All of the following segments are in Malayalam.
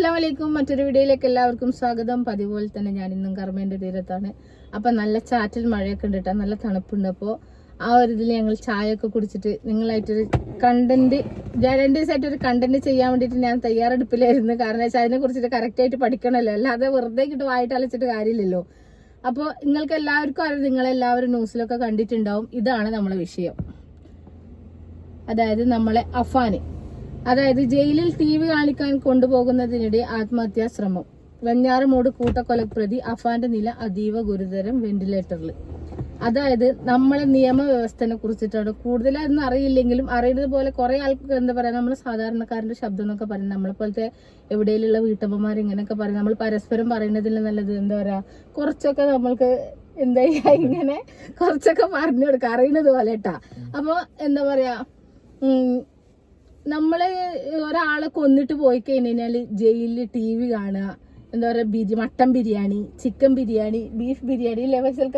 അസ്സാം വലൈക്കും മറ്റൊരു വീഡിയോയിലേക്ക് എല്ലാവർക്കും സ്വാഗതം. പതിപോലെ തന്നെ ഞാൻ ഇന്നും കർമ്മേന്റെ തീരത്താണ്. അപ്പൊ നല്ല ചാറ്റൽ മഴയൊക്കെ ഉണ്ട് നല്ല തണുപ്പുണ്ട്. അപ്പോൾ ആ ഒരു ഇതിൽ ഞങ്ങൾ ചായയൊക്കെ കുടിച്ചിട്ട് നിങ്ങളായിട്ടൊരു കണ്ടന്റ് രണ്ട് ദിവസമായിട്ട് ഒരു കണ്ടന്റ് ചെയ്യാൻ വേണ്ടിയിട്ട് ഞാൻ തയ്യാറെടുപ്പിലായിരുന്നു. കാരണം വെച്ചാൽ അതിനെ കുറിച്ചിട്ട് കറക്റ്റ് ആയിട്ട് പഠിക്കണമല്ലോ. അല്ലാതെ വെറുതെ കിട്ടും വായിട്ട് അലച്ചിട്ട് കാര്യമില്ലല്ലോ. അപ്പോൾ നിങ്ങൾക്ക് എല്ലാവർക്കും അറിയാം നിങ്ങളെല്ലാവരും ന്യൂസിലൊക്കെ കണ്ടിട്ടുണ്ടാവും. ഇതാണ് നമ്മളെ വിഷയം. അതായത് നമ്മളെ അഫാന്. അതായത് ജയിലിൽ ടി വി കാണിക്കാൻ കൊണ്ടുപോകുന്നതിനിടെ ആത്മഹത്യാ ശ്രമം. വെഞ്ഞാറമൂട് കൂട്ടക്കൊലപ്രതി അഫാന്റെ നില അതീവ ഗുരുതരം വെന്റിലേറ്ററിൽ അതായത് നമ്മളെ നിയമവ്യവസ്ഥനെ കുറിച്ചിട്ടാണ്. കൂടുതലൊന്നും അറിയില്ലെങ്കിലും അറിയുന്നത് പോലെ കുറെ ആൾക്ക് എന്താ പറയാ നമ്മൾ സാധാരണക്കാരന്റെ ശബ്ദം എന്നൊക്കെ പറയും. നമ്മളെ പോലത്തെ എവിടെയുള്ള വീട്ടമ്മമാർ ഇങ്ങനെയൊക്കെ പറയും. നമ്മൾ പരസ്പരം പറയുന്നതിൽ നല്ലത് എന്താ പറയാ കുറച്ചൊക്കെ നമ്മൾക്ക് എന്താ ചെയ്യാ ഇങ്ങനെ കുറച്ചൊക്കെ പറഞ്ഞു കൊടുക്കുക. അറിയുന്നത് പോലെ കേട്ടാ. അപ്പൊ എന്താ പറയാ നമ്മൾ ഒരാളെ കൊന്നിട്ട് പോയി കഴിഞ്ഞാൽ ജയിലിൽ ടി വി കാണുക. എന്താ പറയാ ബിരി mutton biryani chicken biryani beef biryani അല്ലേ വൈസൽക്ക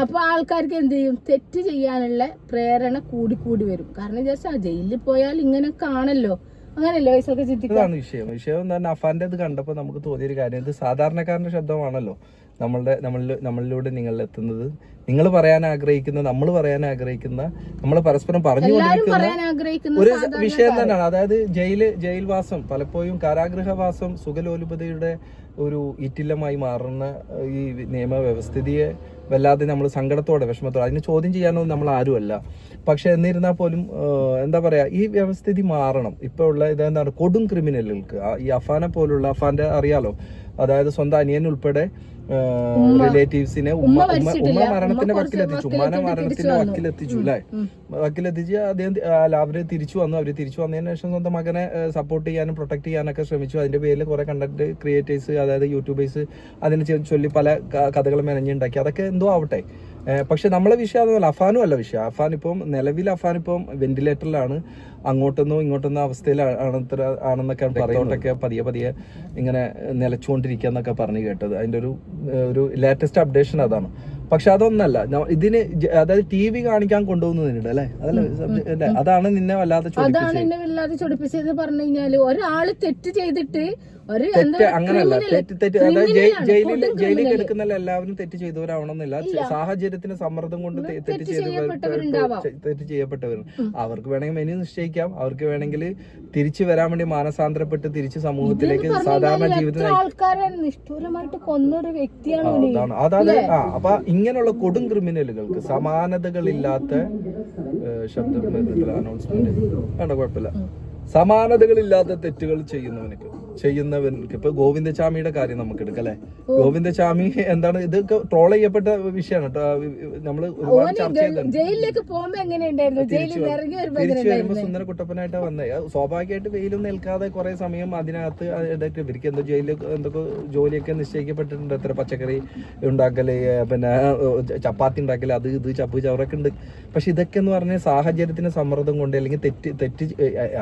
അപ്പൊ ആൾക്കാർക്ക് എന്ത് ചെയ്യും? തെറ്റ് ചെയ്യാനുള്ള പ്രേരണ കൂടി കൂടി വരും. കാരണം ജസ്റ്റ് ആ ജയിലിൽ പോയാൽ ഇങ്ങനെ കാണല്ലോ അങ്ങനെയല്ലേ വൈസൽക്ക ചിന്തിക്കാം? വിഷയം. വിഷയം പറഞ്ഞാൽ അഫാന്റെ ഇത് കണ്ടപ്പോൾ നമുക്ക് തോന്നിയൊരു കാര്യം. ഇത് സാധാരണക്കാരന്റെ ശബ്ദമാണല്ലോ. നമ്മളുടെ നമ്മളിൽ നമ്മളിലൂടെ നിങ്ങൾ എത്തുന്നത്. നിങ്ങൾ പറയാൻ ആഗ്രഹിക്കുന്ന നമ്മൾ പറയാൻ ആഗ്രഹിക്കുന്ന നമ്മൾ പരസ്പരം പറഞ്ഞു പറഞ്ഞുകൊണ്ടിരിക്കുന്ന ഒരു വിഷയം തന്നെയാണ്. അതായത് ജയിൽ ജയിൽവാസം പലപ്പോഴും കാരാഗ്രഹവാസം സുഖലോലുപതയുടെ ഒരു ഇറ്റില്ലമായി മാറുന്ന ഈ നിയമവ്യവസ്ഥിതിയെ വല്ലാതെ നമ്മൾ സങ്കടത്തോടെ വിഷമത്തോടെ അതിനെ ചോദ്യം ചെയ്യാനൊന്നും നമ്മൾ ആരുമല്ല. പക്ഷെ എന്നിരുന്നാൽ പോലും എന്താ പറയാ ഈ വ്യവസ്ഥിതി മാറണം. ഇപ്പൊ ഉള്ള ഇതെന്താണ് കൊടും ക്രിമിനലുകൾക്ക്. ഈ അഫാനെ പോലുള്ള അഫാന്റെ അറിയാലോ? അതായത് സ്വന്തം അനിയൻ ഉൾപ്പെടെ റിലേറ്റീവ്സിനെ ഉമ്മ. ഉമ്മ ഉമ്മ മരണത്തിന്റെ വക്കിലെത്തിച്ചു. ഉമ്മാനെ മരണത്തിന്റെ. വക്കിലെത്തിച്ചു അല്ലേ? വക്കിലെത്തിച്ച് അദ്ദേഹം അവർ തിരിച്ചു വന്നു. അവർ തിരിച്ചു വന്നതിന് ശേഷം സ്വന്തം മകനെ സപ്പോർട്ട് ചെയ്യാനും പ്രൊട്ടക്ട് ചെയ്യാനൊക്കെ ശ്രമിച്ചു. അതിന്റെ പേരിൽ കുറെ കണ്ടന്റ് ക്രിയേറ്റേഴ്സ് അതായത് യൂട്യൂബേഴ്സ് അതിനെ ചൊല്ലി പല കഥകളും കഥകൾ മെനഞ്ഞുണ്ടാക്കി. അതൊക്കെ എന്തോ ആവട്ടെ. പക്ഷെ നമ്മളെ വിഷയം അതൊന്നുമല്ല അഫാനും അല്ല വിഷയം. അഫാൻ ഇപ്പം നിലവിൽ അഫാൻ ഇപ്പം വെന്റിലേറ്ററിലാണ്. അങ്ങോട്ടെന്നോ ഇങ്ങോട്ടെന്നോ അവസ്ഥയിലാണ് ആണെന്നൊക്കെ പറയുന്നതൊക്കെ പതിയെ പതിയെ ഇങ്ങനെ നിലച്ചുകൊണ്ടിരിക്കുക എന്നൊക്കെ പറഞ്ഞു കേട്ടത്. അതിന്റെ ഒരു ഒരു ലേറ്റസ്റ്റ് അപ്ഡേഷൻ അതാണ്. പക്ഷെ അതൊന്നല്ല. ഇതിന് അതായത് ടി വി കാണിക്കാൻ കൊണ്ടുപോകുന്നതിനുണ്ട് അല്ലെ? അതല്ല അതാണ് നിന്നെ വല്ലാതെ അതാണ് നിന്നെ എന്നെ വല്ലാതെ ചൊടിപ്പിച്ചത് പറഞ്ഞു കഴിഞ്ഞാൽ ഒരാൾ തെറ്റ് ചെയ്തിട്ട് തെറ്റ് അങ്ങനല്ല. തെറ്റ് തെറ്റ് അതായത് ജയിലിൽ ജയിലിൽ കിടക്കുന്നല്ല എല്ലാവരും തെറ്റ് ചെയ്തവരാവണമെന്നില്ല സാഹചര്യത്തിന് സമ്മർദ്ദം കൊണ്ട് തെറ്റ് ചെയ്തവർ തെറ്റ് ചെയ്യപ്പെട്ടവർ അവർക്ക് വേണമെങ്കിൽ മെനു നിശ്ചയിക്കാം. അവർക്ക് വേണമെങ്കിൽ തിരിച്ചു വരാൻ വേണ്ടി മാനസാന്തരപ്പെട്ട് തിരിച്ച് സമൂഹത്തിലേക്ക് സാധാരണ ജീവിതത്തിൽ ജീവിതം നിഷ്ഠൂരമായിട്ട് കൊന്നൊരു വ്യക്തിയാണ്. അതാണ്. ആ അപ്പൊ ഇങ്ങനെയുള്ള കൊടും ക്രിമിനലുകൾക്ക് സമാനതകളില്ലാത്ത ശബ്ദം അനൗൺസ്മെന്റ് വേണ്ട കുഴപ്പമില്ല. സമാനതകളില്ലാത്ത തെറ്റുകൾ ചെയ്യുന്നവനക്ക് ചെയ്യുന്നവർക്ക് ഇപ്പൊ ഗോവിന്ദചാമിയുടെ കാര്യം നമുക്ക് എടുക്കാം അല്ലെ ഗോവിന്ദചാമി എന്താണ് ഇതൊക്കെ ട്രോൾ ചെയ്യപ്പെട്ട വിഷയമാണ് നമ്മൾ ഒരുപാട് ചർച്ച ജയിലിലേക്ക് പോകുമ്പോ എങ്ങനെയുണ്ടായിരുന്നു? ജയിലിൽ ഇറങ്ങി തിരിച്ചു വരുമ്പോ സുന്ദര കുട്ടപ്പനായിട്ടാ വന്നേ. സ്വാഭാവികമായിട്ട് വെയിലും നിൽക്കാതെ കുറെ സമയം അതിനകത്ത് ഇതൊക്കെ ഇവർക്ക് എന്തോ ജയിലിൽ എന്തൊക്കെ ജോലിയൊക്കെ നിശ്ചയിക്കപ്പെട്ടിട്ടുണ്ട്. എത്ര പച്ചക്കറി ഉണ്ടാക്കൽ പിന്നെ ചപ്പാത്തി ഉണ്ടാക്കൽ അത് ഇത് ചപ്പ് ചവറൊക്കെ ഉണ്ട്. പക്ഷെ ഇതൊക്കെ എന്ന് പറഞ്ഞാൽ സാഹചര്യത്തിന് സമ്മർദ്ദം കൊണ്ട് അല്ലെങ്കിൽ തെറ്റ് തെറ്റ്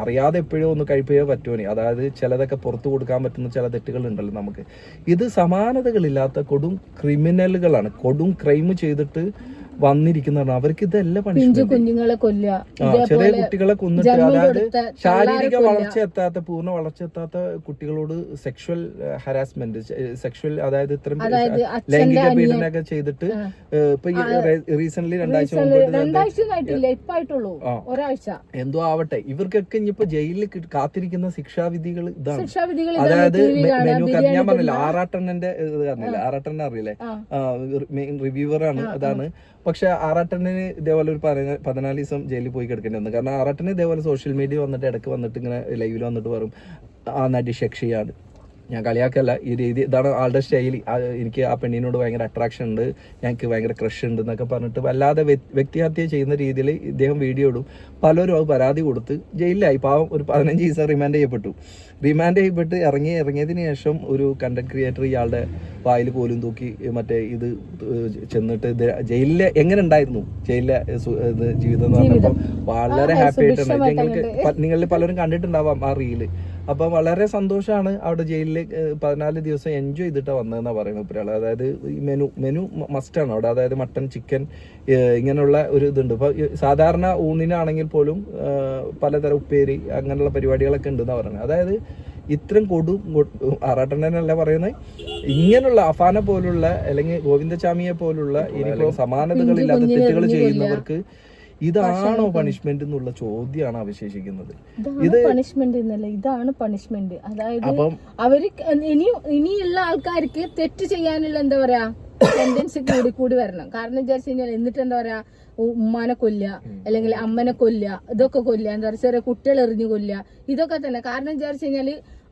അറിയാതെ എപ്പോഴും ഒന്ന് കഴിപ്പിക്കാൻ പറ്റുമോ അതായത് ചിലതൊക്കെ പുറത്തു കൊടുക്കാൻ പറ്റുന്ന ചില തെറ്റുകൾ ഉണ്ടല്ലോ നമുക്ക്. ഇത് സമാനതകളില്ലാത്ത കൊടും ക്രിമിനലുകളാണ് കൊടും ക്രൈം ചെയ്തിട്ട് വന്നിരിക്കുന്നതാണ്. അവർക്ക് ഇതല്ല പിഞ്ചു കുഞ്ഞുങ്ങളെ കൊല്ലുക. ചെറിയ കുട്ടികളെ കൊന്നിട്ട് അതായത് ശാരീരിക വളർച്ച എത്താത്ത പൂർണ വളർച്ച എത്താത്ത കുട്ടികളോട് സെക്ഷൽ ഹരാസ്മെന്റ് സെക്ഷൽ അതായത് ഇത്തരം ലൈംഗിക പീഡനമൊക്കെ ചെയ്തിട്ട് ഇപ്പൊ റീസെന്റ് രണ്ടാഴ്ച മുമ്പ് എന്തോ ആവട്ടെ. ഇവർക്കൊക്കെ ഇനിയിപ്പോ ജയിലിൽ കാത്തിരിക്കുന്ന ശിക്ഷാവിധികൾ ഇതാണ്. അതായത് മെനു ഞാൻ പറഞ്ഞില്ല ആറാട്ടണ്ണന്റെ ആറാട്ടെണ്ണന്റെ ഇത് പറഞ്ഞില്ല ആറാട്ടെണ്ണ അറിയില്ലേ? ആ. മെയിൻ റിവ്യൂവർ ആണ് അതാണ്. പക്ഷെ ആറാട്ടണിന് ഇതേപോലെ ഒരു പതിന- പതിനാല് ദിവസം ജയിലിൽ പോയി കിടക്കേണ്ടി വന്നു കാരണം ആറാട്ടന് ഇതേപോലെ സോഷ്യൽ മീഡിയ വന്നിട്ട് ഇടയ്ക്ക് വന്നിട്ട് ഇങ്ങനെ ലൈവിൽ വന്നിട്ട് പറയും ആ നടി ശക്ഷിയാണ് ഞാൻ കളിയാക്കല്ല. ഈ രീതി ഇതാണ് ആളുടെ ശൈലി എനിക്ക് ആ പെണ്ണിനോട് ഭയങ്കര അട്രാക്ഷൻ ഉണ്ട്. ഞങ്ങൾക്ക് ഭയങ്കര ക്രഷ് ഉണ്ട് എന്നൊക്കെ പറഞ്ഞിട്ട് വല്ലാതെ വ്യക്തിഹത്യ ചെയ്യുന്ന രീതിയിൽ ഇദ്ദേഹം വീഡിയോ ഇടും. പലരും അത് പരാതി കൊടുത്ത് ജയിലിലായി. പാവം ഒരു പതിനഞ്ച് ദിവസം റിമാൻഡ് ചെയ്യപ്പെട്ടു. റിമാൻഡ് ചെയ്യപ്പെട്ട് ഇറങ്ങി ഇറങ്ങിയതിന് ശേഷം ഒരു കണ്ടന്റ് ക്രിയേറ്റർ ഇയാളുടെ വായിൽ പോലും തൂക്കി മറ്റേ ഇത് ചെന്നിട്ട് ജയിലിലെ എങ്ങനെ ഉണ്ടായിരുന്നു? ജയിലിലെ ജീവിതം എന്ന് പറഞ്ഞപ്പോൾ വളരെ ഹാപ്പി ആയിട്ടുണ്ട്. നിങ്ങൾക്ക് നിങ്ങളിൽ പലരും കണ്ടിട്ടുണ്ടാവാം ആ റീൽ അപ്പൊ വളരെ സന്തോഷമാണ് അവിടെ ജയിലിൽ പതിനാല് ദിവസം എൻജോയ് ചെയ്തിട്ട് വന്നതെന്നാണ് പറയുന്നത് ഒരാൾ അതായത് മെനു മെനു മസ്റ്റാണ് അവിടെ. അതായത് മട്ടൺ ചിക്കൻ ഇങ്ങനെയുള്ള ഒരു ഇതുണ്ട്. ഇപ്പൊ ഈ സാധാരണ ഊണിനാണെങ്കിൽ പോലും പലതരം ഉപ്പേരി അങ്ങനെയുള്ള പരിപാടികളൊക്കെ ഉണ്ടെന്നാ പറയുന്നത്. അതായത് ഇത്രയും കൊടു ആറാട്ടണ്ണനല്ല പറയുന്നത് ഇങ്ങനെയുള്ള അഫാനെ പോലുള്ള അല്ലെങ്കിൽ ഗോവിന്ദചാമിയെ പോലുള്ള ഇനിയിപ്പോൾ സമാനതകളില്ലാത്ത തെറ്റുകൾ ചെയ്യുന്നവർക്ക് ഇതാണോ പണിഷ്മെന്റ് എന്നുള്ള ചോദ്യമാണ് അവശേഷിക്കുന്നത്. ഇത് പണിഷ്മെന്റ് എന്നല്ല ഇതാണ് പണിഷ്മെന്റ് അതായത് അപ്പം അവർ ഇനി ഇനിയുള്ള ആൾക്കാർക്ക് തെറ്റ് ചെയ്യാനുള്ള എന്താ പറയാ ടെൻഡൻസി കൂടി കൂടി വരണം. കാരണം വിചാരിച്ചു കഴിഞ്ഞാൽ എന്നിട്ട് എന്താ പറയാ ഉമ്മാനെ കൊല്ല അല്ലെങ്കിൽ അമ്മനെ കൊല്ല ഇതൊക്കെ കൊല്ല എന്താ പറയുക ചെറിയ കുട്ടികൾ എറിഞ്ഞു കൊല്ല ഇതൊക്കെ തന്നെ. കാരണം വിചാരിച്ചു കഴിഞ്ഞാൽ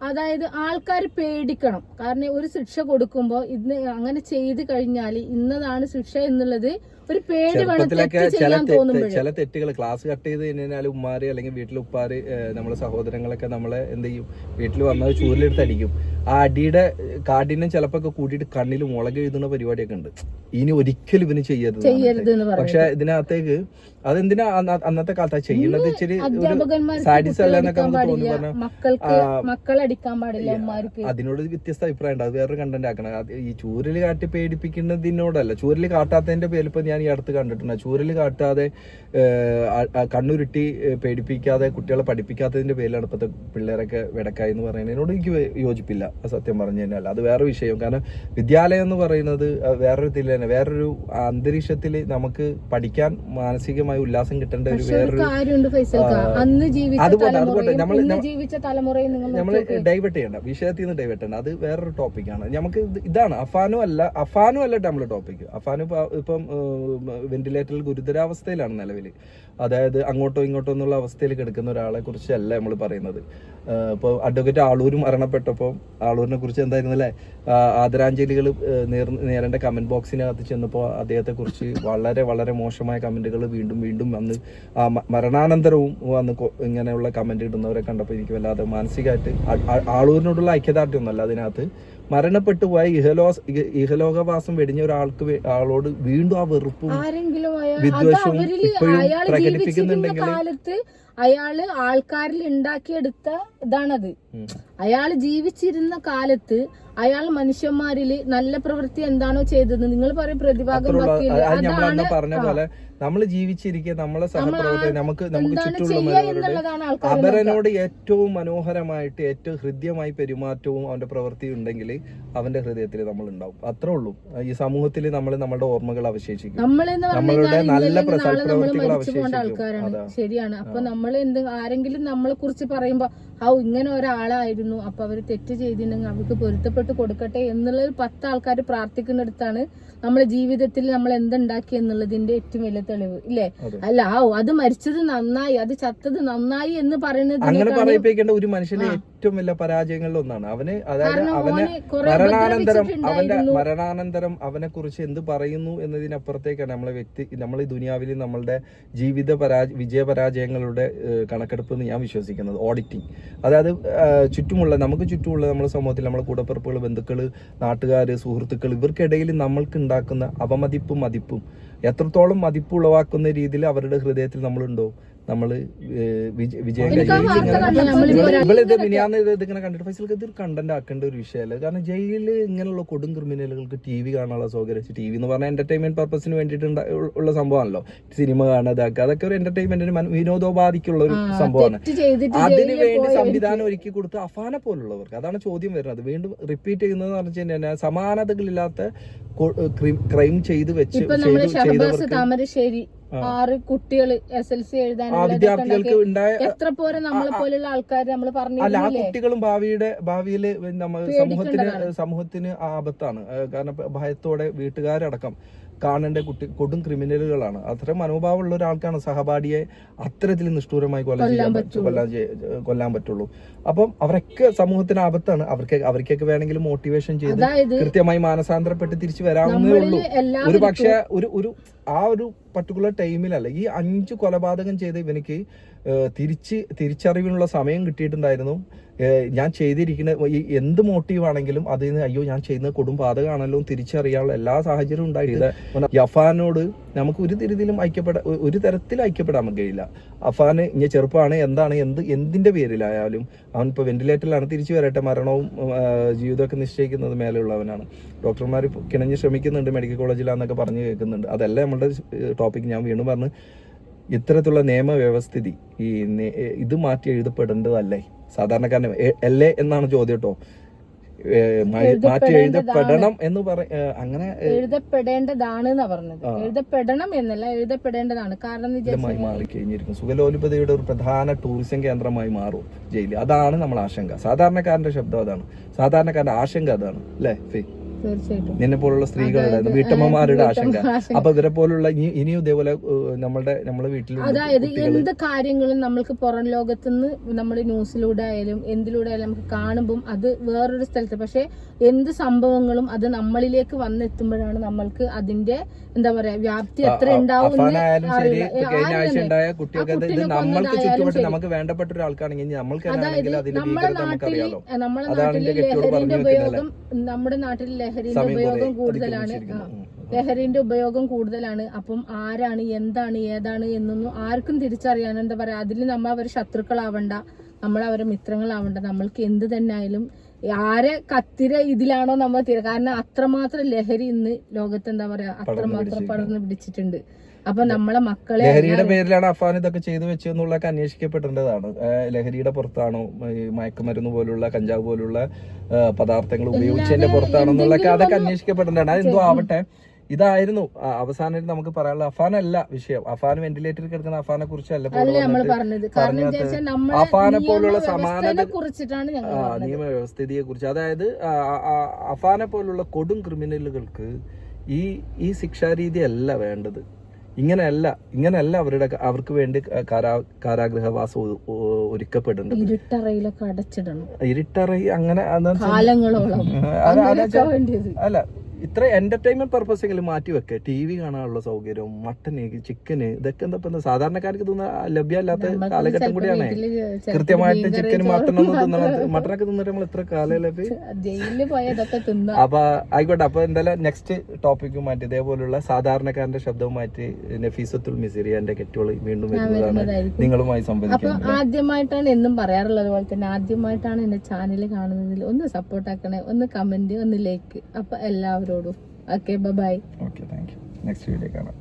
അതായത് ആൾക്കാർ പേടിക്കണം. കാരണം ഒരു ശിക്ഷ കൊടുക്കുമ്പോൾ ഇന്ന് അങ്ങനെ ചെയ്ത് കഴിഞ്ഞാൽ ഇന്നതാണ് ശിക്ഷ എന്നുള്ളത് ഒരു പേടി വേണം ചെറുപ്പത്തിലൊക്കെ ചില തെറ്റുകൾ ക്ലാസ് കട്ട് ചെയ്ത് കഴിഞ്ഞാൽ ഉമ്മാര് അല്ലെങ്കിൽ വീട്ടിൽ ഉപ്പാര് നമ്മളെ സഹോദരങ്ങളൊക്കെ നമ്മളെ എന്ത് ചെയ്യും? വീട്ടിൽ വന്നത് ചൂരിലെടുത്ത് അടിക്കും. ആ അടിയുടെ കാഠിന്യം ചിലപ്പോ കൂട്ടിയിട്ട് കണ്ണിൽ മുളക് എഴുതുന്ന പരിപാടിയൊക്കെ ഉണ്ട്. ഇനി ഒരിക്കലും ഇവന് ചെയ്യരുത് പക്ഷെ ഇതിനകത്തേക്ക് അതെന്തിനാ അന്ന- അന്നത്തെ കാലത്ത് ചെയ്യുന്നത് ഇച്ചിരി സാഡിസ് അല്ല എന്നൊക്കെ നമുക്ക് തോന്നുന്നു. ഉമ്മാർക്ക്. അതിനോട് വ്യത്യസ്ത അഭിപ്രായം ഉണ്ട് അത് വേറൊരു കണ്ടന്റ് ആക്കണം. ഈ ചൂരൽ കാട്ടി പേടിപ്പിക്കുന്നതിനോടല്ല. ചൂരൽ കാട്ടാത്തതിന്റെ പേരിൽ ഇപ്പൊ ഞാൻ ഈ അടുത്ത് കണ്ടിട്ടുണ്ട്. ചൂരൽ കാട്ടാതെ കണ്ണുരുട്ടി പേടിപ്പിക്കാതെ കുട്ടികളെ പഠിപ്പിക്കാത്തതിന്റെ പേരിലാണ് ഇപ്പോഴത്തെ പിള്ളേരൊക്കെ വെടക്കായി എന്ന് പറയുന്നതിനോട് എനിക്ക് യോജിപ്പില്ല. സത്യം പറഞ്ഞു കഴിഞ്ഞാൽ. അത് വേറെ വിഷയം. കാരണം വിദ്യാലയം എന്ന് പറയുന്നത് വേറൊരു ഇതിൽ തന്നെ വേറൊരു അന്തരീക്ഷത്തിൽ നമുക്ക് പഠിക്കാൻ മാനസികമായ ഉല്ലാസം കിട്ടേണ്ട ഒരു വേറൊരു അതുപോലെ അതുപോലെ നമ്മൾ നമ്മൾ ഡൈവേർട്ട് ചെയ്യണ്ട. വിഷയത്തിൽ നിന്ന് ഡൈവേർട്ട് ചെയ്യണ്ട. അത് വേറൊരു ടോപ്പിക്കാണ്. നമുക്ക് ഇതാണ്. അഫാനും അല്ല അഫാനും അല്ല നമ്മൾ ടോപ്പിക് അഫാനും ഇപ്പം വെന്റിലേറ്ററിൽ ഗുരുതരാവസ്ഥയിലാണ് നിലവിൽ. അതായത് അങ്ങോട്ടോ ഇങ്ങോട്ടോ എന്നുള്ള അവസ്ഥയിൽ കിടക്കുന്ന ഒരാളെ കുറിച്ചല്ല നമ്മൾ പറയുന്നത്. ഇപ്പോൾ അഡ്വക്കേറ്റ് ആളൂർ മരണപ്പെട്ടപ്പോൾ ആളൂരിനെ കുറിച്ച് എന്തായിരുന്നു അല്ലേ? ആദരാഞ്ജലികൾ നേരേണ്ട കമന്റ് ബോക്സിനകത്ത് ചെന്നപ്പോൾ അദ്ദേഹത്തെ കുറിച്ച് വളരെ വളരെ മോശമായ കമന്റുകൾ വീണ്ടും വീണ്ടും വന്ന് ആ മരണാനന്തരവും വന്ന് ഇങ്ങനെയുള്ള കമന്റ് ഇടുന്നവരെ കണ്ടപ്പോൾ എനിക്ക് വല്ലാതെ മാനസികമായിട്ട് ആളൂരിനോടുള്ള ഐക്യദാർഢ്യം ആളൂരിനോടുള്ള ഐക്യദാർഢ്യമൊന്നുമല്ല അതിനകത്ത്. മരണപ്പെട്ടു പോയ ഇഹലോ ഇഹലോകവാസം വെടിഞ്ഞ ഒരാൾക്ക് ആളോട് വീണ്ടും ആ വെറുപ്പും ആരെങ്കിലും അയാൾ അത് വിദ്വേഷവും ഇപ്പോഴും പ്രകടിപ്പിക്കുന്നുണ്ടെങ്കിൽ കാലത്ത് അയാൾ ആൾക്കാരിൽ ഉണ്ടാക്കിയെടുത്ത ഇതാണത്. അയാൾ ജീവിച്ചിരുന്ന കാലത്ത് അയാൾ മനുഷ്യന്മാരിൽ നല്ല പ്രവൃത്തി എന്താണോ ചെയ്തത്. നിങ്ങൾ പറയും പ്രതിഭാഗം അതാണ് പറഞ്ഞ പോലെ നമ്മൾ ജീവിച്ചിരിക്കുക നമ്മളെ സഹപ്രവർത്തകർ നമുക്ക് നമുക്ക് ചുറ്റുമുള്ളവരോട് എന്നുള്ളതാണ് ഏറ്റവും മനോഹരമായിട്ട് ഏറ്റവും ഹൃദ്യമായി പെരുമാറ്റവും അവന്റെ പ്രവൃത്തി ഉണ്ടെങ്കിൽ അവന്റെ ഹൃദയത്തിൽ നമ്മൾ ഉണ്ടാവും അത്രേ ഉള്ളൂ. ഈ സമൂഹത്തിൽ നമ്മൾ നമ്മുടെ ഓർമ്മകൾ അവശേഷിക്കും. നമ്മളുടെ നല്ല പ്രവർത്തികൾ അവശേഷിക്കും. ശരിയാണ്. അപ്പൊ നമ്മൾ എന്ത് ആരെങ്കിലും നമ്മളെ കുറിച്ച് പറയുമ്പോ ഔ ഇങ്ങനെ ഒരാളായിരുന്നു. അപ്പൊ അവർ തെറ്റ് ചെയ്തിട്ടുണ്ടെങ്കിൽ അവർക്ക് പൊരുത്തപ്പെട്ട് കൊടുക്കട്ടെ എന്നുള്ളത് പത്ത് ആൾക്കാർ പ്രാർത്ഥിക്കുന്നിടത്താണ് നമ്മളെ ജീവിതത്തിൽ നമ്മൾ എന്തുണ്ടാക്കി എന്നുള്ളതിന്റെ ഏറ്റവും വലിയ തെളിവ് ഇല്ലേ? അല്ല ആ അത് മരിച്ചത് നന്നായി അത് ചത്തത് നന്നായി എന്ന് പറയുന്നത് ഏറ്റവും വലിയ പരാജയങ്ങളിൽ ഒന്നാണ്. അവന് അതായത് അവനെ മരണാനന്തരം അവന്റെ മരണാനന്തരം അവനെ കുറിച്ച് എന്ത് പറയുന്നു എന്നതിനപ്പുറത്തേക്കാണ് നമ്മളെ വ്യക്തി നമ്മൾ ഈ ദുനിയാവിൽ നമ്മളുടെ ജീവിത പരാജ വിജയ പരാജയങ്ങളുടെ കണക്കെടുപ്പ് എന്ന് ഞാൻ വിശ്വസിക്കുന്നത്. ഓഡിറ്റിംഗ്. അതായത് ചുറ്റുമുള്ള നമുക്ക് ചുറ്റുമുള്ള നമ്മുടെ സമൂഹത്തിൽ നമ്മുടെ കൂടപ്പിറപ്പുകൾ ബന്ധുക്കൾ നാട്ടുകാർ സുഹൃത്തുക്കൾ ഇവർക്കിടയിൽ നമ്മൾക്ക് ഉണ്ടാക്കുന്ന അപമതിപ്പും മതിപ്പും എത്രത്തോളം മതിപ്പ് ഉളവാക്കുന്ന രീതിയിൽ അവരുടെ ഹൃദയത്തിൽ നമ്മളുണ്ടോ? വിജ- വിജയം ഇങ്ങനെ- ഇവളിത് മിനിയാന്ന് ഇത് ഇതിങ്ങനെ കണ്ടിട്ട് ഫൈസൽക്ക് ഇതൊരു കണ്ടന്റ് ആക്കേണ്ട ഒരു വിഷയമല്ല കാരണം ജയിലിൽ ഇങ്ങനെയുള്ള കൊടും ക്രിമിനലുകൾക്ക് ടി വി കാണാനുള്ള സൗകര്യം ടി വി എന്ന് പറഞ്ഞാൽ എന്റർടൈൻമെന്റ് പർപ്പസിന് വേണ്ടിയിട്ട് ഉള്ള- സംഭവമാണല്ലോ. സിനിമ കാണാതാക്കുക അതൊക്കെ ഒരു എന്റർടൈൻമെന്റിന് വിനോദോപാധിക്കുള്ള ഒരു സംഭവമാണ്. അതിന് വേണ്ടി സംവിധാനം ഒരുക്കി കൊടുത്ത് അഫാന പോലുള്ളവർക്ക് അതാണ് ചോദ്യം വരുന്നത്. വീണ്ടും റിപ്പീറ്റ് ചെയ്യുന്നത് പറഞ്ഞു കഴിഞ്ഞാൽ സമാനതകളില്ലാത്ത ക്രൈം ചെയ്ത് വെച്ച് ചെയ്തവർക്ക്. ആറ് കുട്ടികൾ എസ് എൽ സി എഴുതാനുള്ള എത്ര പോലെ നമ്മളെ പോലെയുള്ള ആൾക്കാർ നമ്മൾ അല്ല ആ കുട്ടികളും ഭാവിയുടെ ഭാവിയിൽ നമ്മൾ സമൂഹത്തിന്. സമൂഹത്തിന് ആപത്താണ്. കാരണം ഭയത്തോടെ വീട്ടുകാരടക്കം കാണേണ്ട കുട്ടി കൊടും ക്രിമിനലുകളാണ്. അത്ര മനോഭാവമുള്ള ഒരാൾക്കാണ് സഹപാഠിയെ അത്തരത്തിൽ നിഷ്ഠൂരമായി കൊല ചെയ്യാൻ. കൊല്ലാൻ കൊല്ലാൻ പറ്റുള്ളൂ. അപ്പം അവരൊക്കെ സമൂഹത്തിന് ആപത്താണ്. അവർക്ക് അവർക്കൊക്കെ വേണമെങ്കിൽ മോട്ടിവേഷൻ ചെയ്ത് കൃത്യമായി മാനസാന്തരപ്പെട്ട് തിരിച്ചു വരാവുന്നേ ഉള്ളൂ. ഒരു പക്ഷേ ഒരു ഒരു ആ ഒരു പർട്ടിക്കുലർ ടൈമിലല്ല ഈ അഞ്ച് കൊലപാതകം ചെയ്ത് ഇവനിക്ക് തിരിച്ച് തിരിച്ചറിവിനുള്ള സമയം കിട്ടിയിട്ടുണ്ടായിരുന്നു. ഞാൻ ചെയ്തിരിക്കുന്ന ഈ എന്ത് മോട്ടീവ് ആണെങ്കിലും അതിൽ നിന്ന് അയ്യോ ഞാൻ ചെയ്യുന്ന കൊടും പാതകമാണല്ലോ എന്ന് തിരിച്ചറിയാനുള്ള എല്ലാ സാഹചര്യവും ഉണ്ടായിട്ടില്ല. യഫാനോട് നമുക്ക് ഒരു തരത്തിലും ഐക്യപ്പെടാൻ ഒരു തരത്തിൽ ഐക്യപ്പെടാൻ കഴിയില്ല അഫാന് ഇനി ചെറുപ്പമാണ് എന്താണ് എന്ത് എന്തിന്റെ പേരിലായാലും അവൻ ഇപ്പോൾ വെന്റിലേറ്ററിലാണ് തിരിച്ചു വരട്ടെ മരണവും ജീവിതമൊക്കെ നിശ്ചയിക്കുന്നത് മേലെയുള്ളവനാണ്. ഡോക്ടർമാർ കിണഞ്ഞ് ശ്രമിക്കുന്നുണ്ട് മെഡിക്കൽ കോളേജിലാന്നൊക്കെ പറഞ്ഞു കേൾക്കുന്നുണ്ട്. അതല്ല നമ്മുടെ ടോപ്പിക് ഞാൻ വീണ്ടും പറഞ്ഞ് ഇത്തരത്തിലുള്ള നിയമവ്യവസ്ഥിതി ഈ ഇത് മാറ്റി എഴുതപ്പെടേണ്ടതല്ലേ? സാധാരണക്കാരന് എ- എന്നാണ് ചോദ്യം കേട്ടോ മാറ്റി എഴുതപ്പെടണം എന്ന് പറ അങ്ങനെ എഴുതപ്പെടേണ്ടതാണ് പറഞ്ഞത്. എഴുതപ്പെടണം എന്നല്ല എഴുതപ്പെടേണ്ടതാണ്. കാരണം മാറിക്കഴിഞ്ഞിരിക്കും സുഖലോലുപതയുടെ ഒരു പ്രധാന ടൂറിസം കേന്ദ്രമായി മാറും ജയിൽ അതാണ് നമ്മൾ ആശങ്ക. സാധാരണക്കാരന്റെ ശബ്ദം അതാണ്. സാധാരണക്കാരന്റെ ആശങ്ക അതാണ്. അല്ലേ ഫി? നിന്നെ പോലുള്ള സ്ത്രീകളുടെ വീട്ടമ്മമാരുടെ ആശങ്ക. അപ്പൊ ഇവരെ പോലുള്ള ഇനി- ഇനിയും ഇതേപോലെ നമ്മളുടെ നമ്മുടെ വീട്ടിൽ അതായത് എന്ത് കാര്യങ്ങളും നമ്മൾക്ക് പുറം ലോകത്തുനിന്ന് നമ്മൾ ന്യൂസിലൂടെ ആയാലും എന്തിലൂടെ ആയാലും നമുക്ക് കാണുമ്പോൾ അത് വേറൊരു സ്ഥലത്ത്. പക്ഷെ എന്ത് സംഭവങ്ങളും അത് നമ്മളിലേക്ക് വന്നെത്തുമ്പോഴാണ് നമ്മൾക്ക് അതിന്റെ എന്താ പറയാ വ്യാപ്തി എത്ര ഉണ്ടാവും നമ്മൾക്ക് നമുക്ക് വേണ്ടപ്പെട്ട ഒരാൾക്കാണെങ്കിൽ നമ്മൾക്ക് അതായത് നാട്ടിൽ നമ്മുടെ നാട്ടിൽ ലഹരിന്റെ ഉപയോഗം നമ്മുടെ നാട്ടിൽ ലഹരിന്റെ ഉപയോഗം കൂടുതലാണ്. ലഹരിന്റെ ഉപയോഗം കൂടുതലാണ്. അപ്പം ആരാണ് എന്താണ് ഏതാണ് എന്നൊന്നും ആർക്കും തിരിച്ചറിയാൻ എന്താ പറയാ അതിൽ നമ്മൾ അവർ ശത്രുക്കളാവണ്ട. നമ്മൾ അവരെ മിത്രങ്ങളാവണ്ട. നമ്മൾക്ക് എന്ത് തന്നെ ആയാലും ആരെ കത്തിര ഇതിലാണോ നമ്മൾ തീരെ. കാരണം അത്രമാത്രം ലഹരി ഇന്ന് ലോകത്ത് എന്താ പറയാ അത്രമാത്രം പടർന്നു പിടിച്ചിട്ടുണ്ട്. അപ്പൊ നമ്മളെ മക്കളെ ലഹരിയുടെ പേരിലാണ് അഫാൻ ഇതൊക്കെ ചെയ്തു വെച്ചെന്നുള്ളതൊക്കെ അന്വേഷിക്കപ്പെടേണ്ടതാണ് ലഹരിയുടെ പുറത്താണോ? ഈ മയക്കുമരുന്ന് പോലുള്ള കഞ്ചാവ് പോലുള്ള പദാർത്ഥങ്ങൾ ഉപയോഗിച്ചതിന്റെ പുറത്താണോ എന്നുള്ളതൊക്കെ അതൊക്കെ അന്വേഷിക്കപ്പെടേണ്ടതാണ് അതെന്തോ എന്തോ ആവട്ടെ. ഇതായിരുന്നു. അവസാനം നമുക്ക് പറയാനുള്ള അഫാൻ അല്ല വിഷയം. അഫാൻ വെന്റിലേറ്ററിൽ കിടക്കുന്ന അഫാനെ കുറിച്ചല്ല അഫാനെ പോലുള്ള ആ നിയമവ്യവസ്ഥിതിയെ കുറിച്ച്. അതായത് അഫാനെ പോലുള്ള കൊടും ക്രിമിനലുകൾക്ക് ഈ ഈ ശിക്ഷാരീതി അല്ല വേണ്ടത്. ഇങ്ങനെയല്ല ഇങ്ങനെയല്ല അവരുടെ അവർക്ക് വേണ്ടി കാരാ കാരാഗ്രഹവാസം ഒരുക്കപ്പെടുന്നുണ്ട് ഇരുട്ടറയിലൊക്കെ അടച്ചിടണം. ഇരുട്ടറ അങ്ങനെ അല്ല ഇത്ര എന്റർടൈൻമെന്റ് പർപ്പസ് എങ്കിലും മാറ്റി വെക്കുക ടി വി കാണാനുള്ള സൗകര്യം മട്ടന് ചിക്കന് ഇതൊക്കെ എന്താ ഇപ്പൊ സാധാരണക്കാർക്ക് ഇതൊന്നും ലഭ്യമല്ലാത്ത കാലഘട്ടം കൂടിയാണ്. കൃത്യമായിട്ട് ചിക്കൻ ചിക്കനും ചോറ് തിന്നണം മട്ടനൊക്കെ തിന്നിട്ട് നമ്മൾ ഇത്ര കാലയളവിൽ? തിന്ന. അപ്പൊ ആയിക്കോട്ടെ അപ്പൊ എന്തായാലും നെക്സ്റ്റ് ടോപ്പിക്ക് മാറ്റി ഇതേപോലുള്ള സാധാരണക്കാരന്റെ ശബ്ദവും മാറ്റി നഫീസത്തുൽ മിസിറിയന്റെ കെറ്റുകൾ വീണ്ടും വരുന്നതാണ്. നിങ്ങളുമായി സംവദിക്കുന്നത് ആദ്യമായിട്ടാണ് എന്നും പറയാറുള്ളത് പോലെ തന്നെ ആദ്യമായിട്ടാണ് എന്റെ ചാനൽ കാണുന്നതിൽ ഒന്ന് സപ്പോർട്ട് ആക്കണേ ഒന്ന് കമന്റ് ഒന്ന് ലൈക്ക് അപ്പൊ എല്ലാവരോടും okay bye okay thank you next video കാണാം.